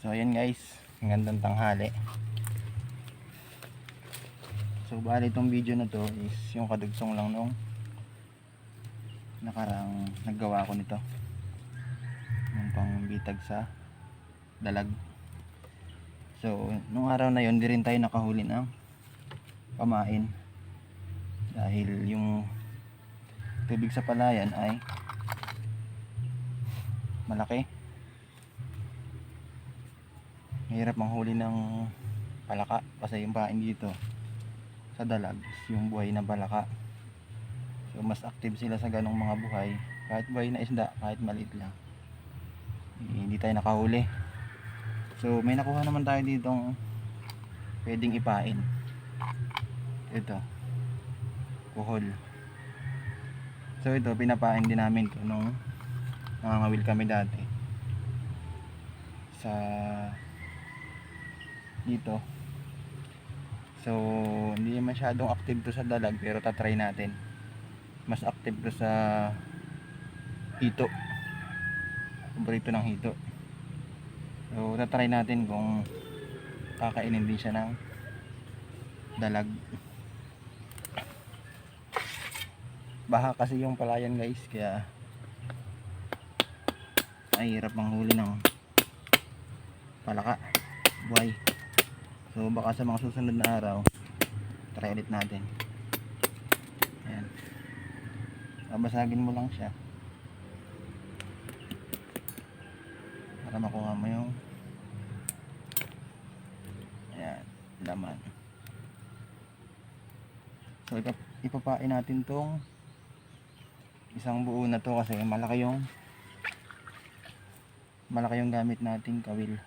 So ayan guys, ang gandang tanghali. So bali itong video na to is yung kadugsong lang nung nakarang naggawa ko nito. Yung pang bitag sa dalag. So nung araw na yon di rin tayo nakahuli ng pamain. Dahil yung tubig sa palayan ay malaki. Mahirap manghuli ng palaka kasi yung pain dito sa dalag yung buhay na palaka. So mas active sila sa ganong mga buhay. Kahit buhay na isda, kahit maliit lang. Eh, hindi tayo nakahuli. So may nakuha naman tayo ditong pwedeng ipain. Ito. Kuhol. So ito pinapain din namin to nung nangangawil kami dati. Sa dito. So, hindi masyadong active to sa dalag pero tatry natin. Mas active to sa hito. Paborito ng hito. So, tatry natin kung kakainin din siya ng dalag. Baha kasi yung palayan guys kaya ay hirap manghuli ng palaka buhay so baka sa mga susunod na araw try ulit natin. Ayan. Babasagin mo lang siya. Para makuha mo yung ayan laman. So ipap ipapain natin tong isang buo na to kasi malaki yung malaki yung gamit nating kawil.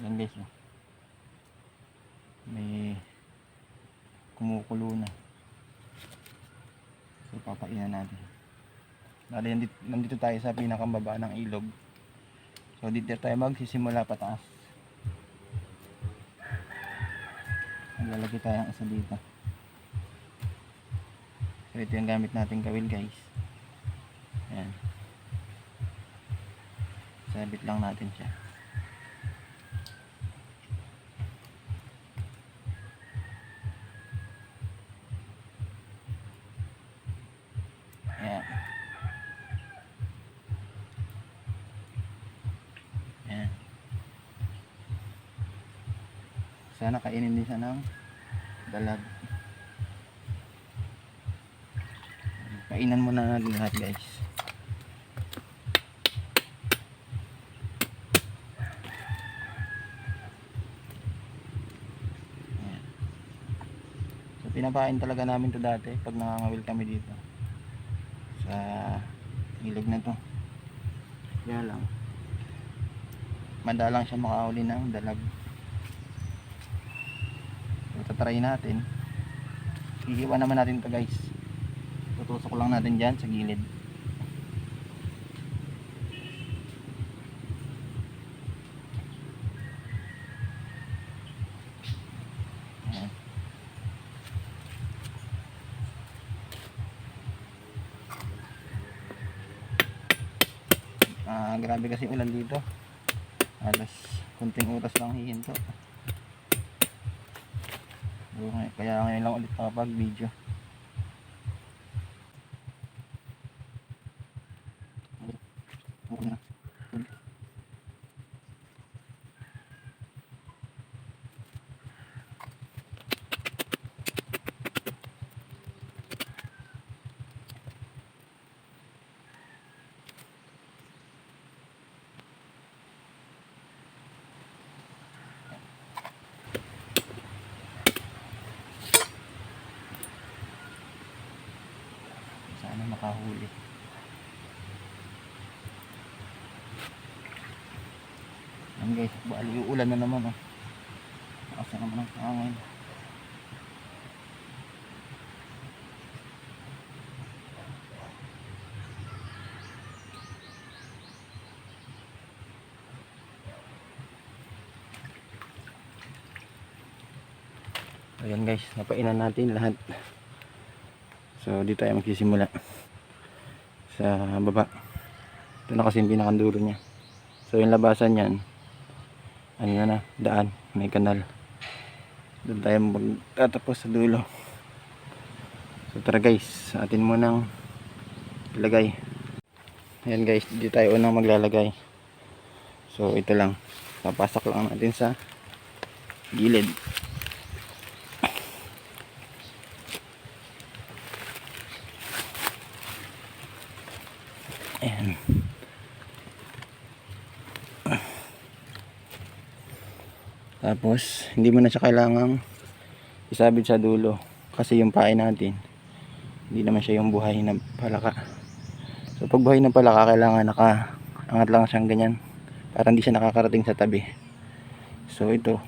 Yan guys oh. May kumukulo na. So papainan natin. Bali, nandito, nandito tayo sa pinakambaba ng ilog. So dito tayo magsisimula pataas. Maglalagay tayo ng isa dito. So ito yung gamit nating kawil guys. Yan sabit lang natin siya Sana kainin din siya ng dalag. Kainan muna natin lahat guys. Ayan. So pinapain talaga namin to dati pag nangangawil kami dito sa ilog na to kaya lang madalang siya makahuli ng dalag so tatry natin hihiwa naman natin to guys tutusok lang natin dyan sa gilid. Ah, grabe kasi ulan dito. Alas kunting oras lang hihinto. So, ngay- Kaya ngayon lang ulit nakapag video. Sana makahuli. Yan guys, bali ulan na naman oh. Asa naman ang hangin. Ayan guys, napainan natin lahat. So dito tayo magsisimula sa baba. Ito na kasi yung pinakandulo niya. So yung labasan niyan ano na na, daan, may kanal. Doon tayo magtatapos sa dulo. So tara guys, atin mo nang ilagay. Ayan guys, dito tayo unang maglalagay. So ito lang, papasak lang natin sa gilid. Tapos, hindi mo na siya kailangang isabit sa dulo. Kasi yung pain natin, hindi naman siya yung buhay na palaka. So, pag buhay ng palaka, kailangan naka angat lang siyang ganyan. Para hindi siya nakakarating sa tabi. So, ito,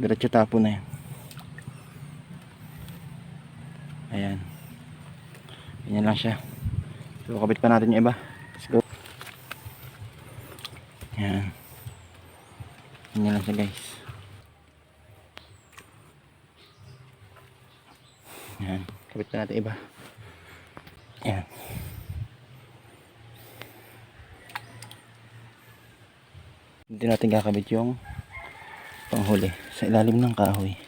diretso tapo na yan. Ayan. Ganyan lang siya. So, kapit pa natin yung iba. Let's go. Ayan. Ganyan lang siya guys. Ayan. Kapit pa natin iba. Ayan. Hindi natin kakabit yung panghuli sa ilalim ng kahoy.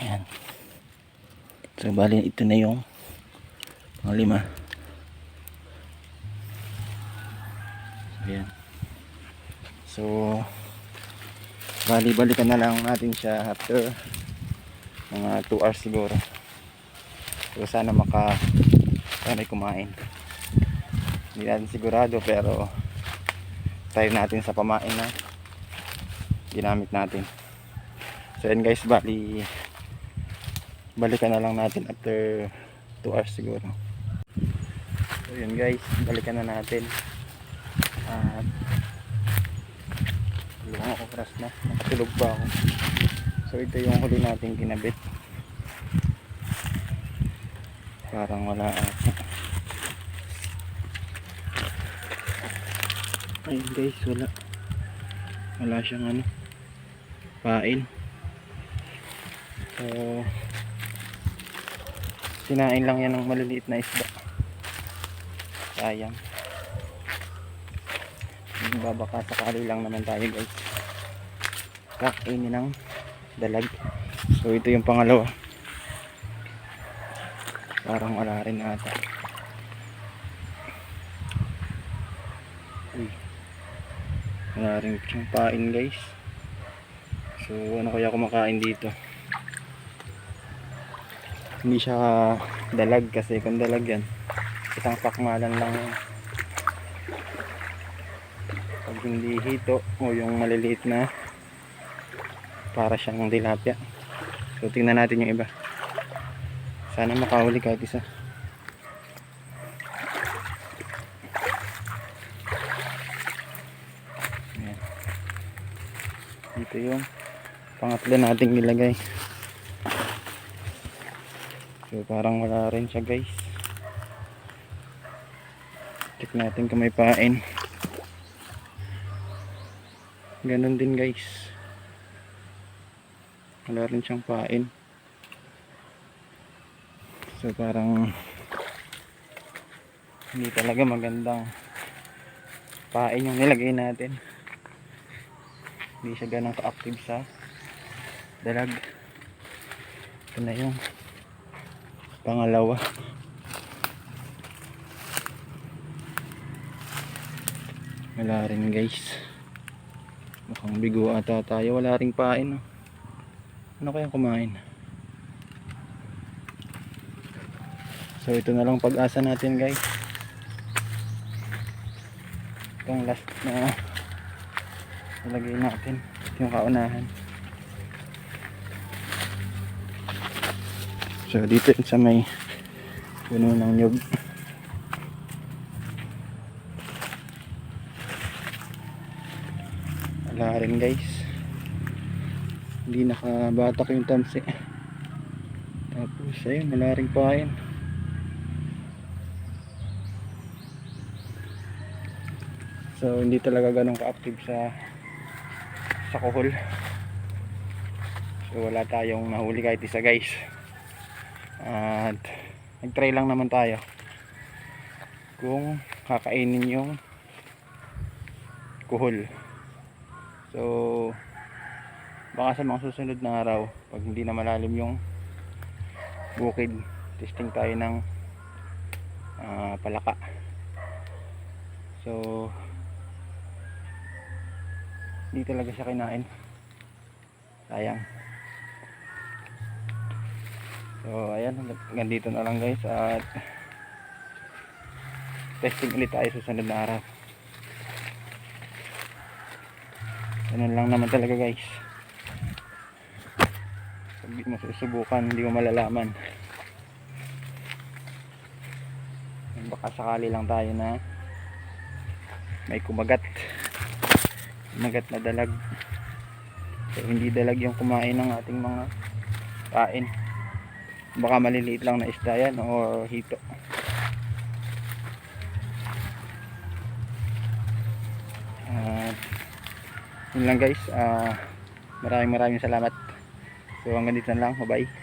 Ayan. So, bali ito na yung panglima. Ayan. So, bali balikan na lang natin siya after mga 2 hours siguro. So, sana maka sana kumain. Hindi natin sigurado pero try natin sa pamain na ginamit natin. So, yan guys, bali balikan na lang natin after 2 hours siguro. So, yun guys, balikan na natin. At Dalawang oras na. Nakatulog pa ako. So ito yung huli nating kinabit. Parang wala ata. Ay guys, wala. Wala siyang ano. Pain. So sinain lang yan ng maliliit na isda. Sayang. Babaka sakali lang naman tayo guys. Kakainin ng dalag. So ito yung pangalawa. Parang wala rin ata. Uy. Wala rin siyang pain guys. So ano kaya kumakain dito? Hindi siya dalag kasi kung dalag yan. Isang pakmalan lang yan pag hindi hito o yung maliliit na para siyang tilapia. So tingnan natin yung iba. Sana makahuli kahit isa. Ayan. dito yung pangatlo nating nilagay. So parang wala rin siya guys check natin kung may pain Ganon din guys. Wala rin siyang pain. So parang hindi talaga magandang pain yung nilagay natin. Hindi siya ganang ka-active sa dalag. Ito na yung pangalawa. Wala rin guys. Mukhang bigo ata tayo. Wala ring pain. Ano kayang kumain? So ito na lang pag-asa natin guys. Itong last na nilagay natin. Ito yung kaunahan. So dito sa may puno ng nyug. Wala rin guys. Hindi nakabatak yung tamsi tapos ayun wala rin pain so hindi talaga ganun ka-active sa sa kuhol so wala tayong nahuli kahit isa guys. At nag-try lang naman tayo. Kung kakainin yung kuhol so baka sa mga susunod na araw pag hindi na malalim yung bukid testing tayo ng ah, palaka. So hindi talaga siya kinain. Sayang. So ayan hanggang dito na lang guys at testing ulit tayo susunod na araw ganun lang naman talaga guys. Pag di mo hindi mo malalaman. Baka sakali lang tayo na may kumagat. Kumagat na dalag. So hindi dalag yung kumain ng ating mga kain. Baka maliliit lang na isda yan o hito yun lang guys. Ah maraming maraming salamat. So hanggang dito lang. Bye bye